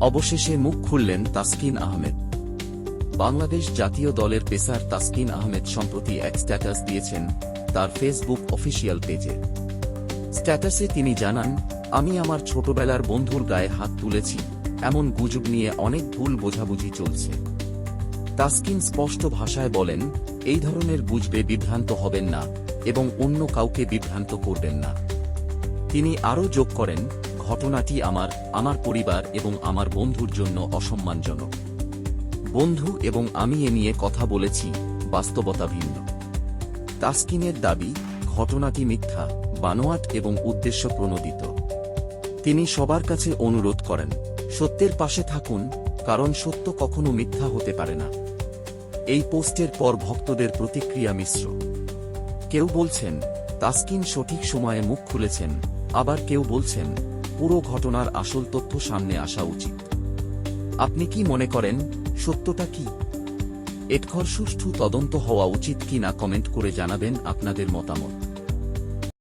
অবশেষে মুখ খুললেন তাসকিন আহমেদ। বাংলাদেশ জাতীয় দলের পেসার তাসকিন আহমেদ সম্প্রতি এক স্ট্যাটাস দিয়েছেন তার ফেসবুক অফিসিয়াল পেজে। স্ট্যাটাসে তিনি জানান, আমি আমার ছোটবেলার বন্ধুর গায়ে হাত তুলেছি, এমন গুজব নিয়ে অনেক ভুল বোঝাবুঝি চলছে। তাসকিন স্পষ্ট ভাষায় বলেন, এই ধরনের গুজবে বিভ্রান্ত হবেন না এবং অন্য কাউকে বিভ্রান্ত করবেন না। তিনি আরও যোগ করেন ঘটনাটি আমার আমার পরিবার এবং আমার বন্ধুর জন্য অসম্মানজনক। বন্ধু এবং আমি এ নিয়ে কথা বলেছি, বাস্তবতা ভিন্ন। তাসকিনের দাবি, ঘটনাটি মিথ্যা, বানোয়াট এবং উদ্দেশ্য প্রণোদিত। তিনি সবার কাছে অনুরোধ করেন, সত্যের পাশে থাকুন, কারণ সত্য কখনো মিথ্যা হতে পারে না। এই পোস্টের পর ভক্তদের প্রতিক্রিয়া মিশ্র। কেউ বলছেন, তাসকিন সঠিক সময়ে মুখ খুলেছেন, আবার কেউ বলছেন পুরো ঘটনার আসল তথ্য সামনে আসা উচিত। আপনি কি মনে করেন, সত্যটা কি? এটখর সুষ্ঠু তদন্ত হওয়া উচিত কিনা কমেন্ট করে জানাবেন আপনাদের মতামত।